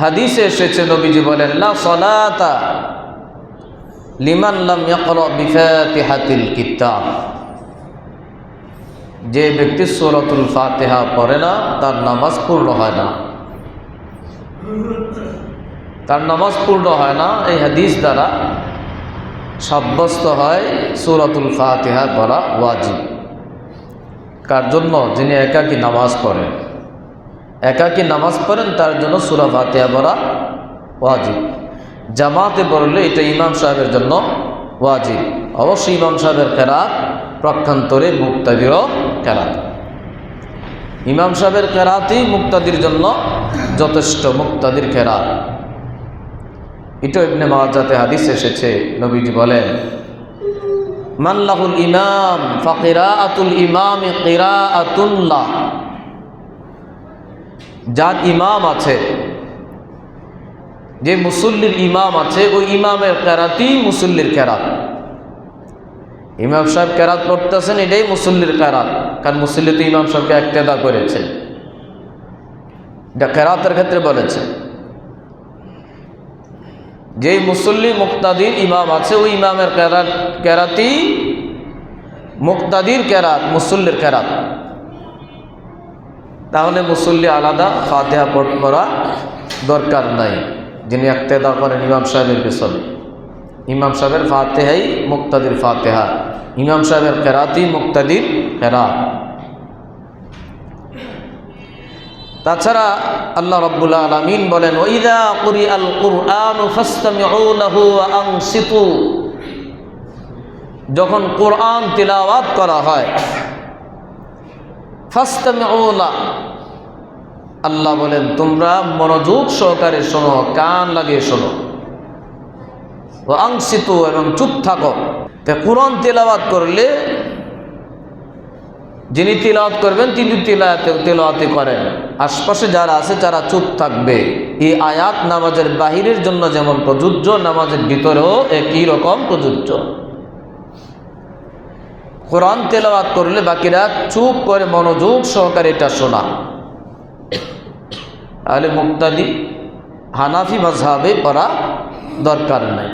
হাদিসে এসেছে, নবীজি বলেন লিমান কিতাব। যে ব্যক্তি সূরাতুল ফাতিহা পড়ে না, তার নামাজ পূর্ণ হয় না। তার নামাজ পূর্ণ হয় না, এই হাদিস দ্বারা সাব্যস্ত হয় সূরাতুল ফাতিহা পড়া ওয়াজিব। কার জন্য? যিনি একাকী নামাজ পড়েন। একাকী নামাজ পড়েন, তার জন্য সুরা ফাতিহা পড়া ওয়াজিব। জামাতে পড়লে এটা ইমাম সাহেবের জন্য ওয়াজিব। অবশ্যই ইমাম সাহেবের কেরাত প্রক্ষান্তরে মুক্তাদিরও কেরাত ইমাম সাহেবের কেরাতই মুক্তাদির জন্য যথেষ্ট মুক্তাদির কেরাত এটা ইবনে মাজাতে হাদিস এসেছে, নবীজি বলেন মাল্লাহুল ইমাম ফকিরা আতুল ইমাম কিরা আতুল্লাহ যার ইমাম আছে, যে মুসল্লির ইমাম আছে, ওই ইমামের কেরাতই মুসল্লির কেরাত। ইমাম সাহেব কেরাত পড়তেছেন, এটাই মুসল্লির কেরাত, কারণ মুসল্লি তো ইমাম সাহেবকে একতেদা করেছে। এটা কেরাতের ক্ষেত্রে বলেছে। যেই মুসল্লি মুক্তাদির ইমাম আছে, ওই ইমামের কেরাত কেরাতি মুক্তাদির কেরাত, মুসল্লির কেরাত। তাহলে মুসল্লি আলাদা, ফাতেহা পড়া দরকার নাই। যিনি একতেদা করেন ইমাম সাহেবের পেছনে। ইমাম সাহেবের ফাতেহাই মুক্তাদির ফাতেহা। ইমাম সাহেবের কেরাতি মুক্তাদির কেরাত। তাছাড়া আল্লাহ রব্বুল আলমিন বলেন, ওইদা কুরি আল যখন কোরআন তিলাওয়াত করা হয় ফাস্তামিউলা আল্লাহ বলেন, তোমরা মনোযোগ সহকারে শোনো, কান লাগিয়ে শোনো। আংসিত এবং চুপ থাকো। কোরআন তেলাওয়াত করলে যিনি তিলাওয়াত করবেন, তিনি তিলাওয়াতে তেলাওয়াতি করেন। আশপাশে যারা আছে, তারা চুপ থাকবে। এই আয়াত নামাজের বাহিরের জন্য যেমন প্রযোজ্য, নামাজের ভিতরেও একই রকম প্রযোজ্য। কোরআন তেলাওয়াত করলে বাকিরা চুপ করে মনোযোগ সহকারে এটা শোনা। তাহলে মুক্তাদি হানাফি মজহাবে পড়া দরকার নাই।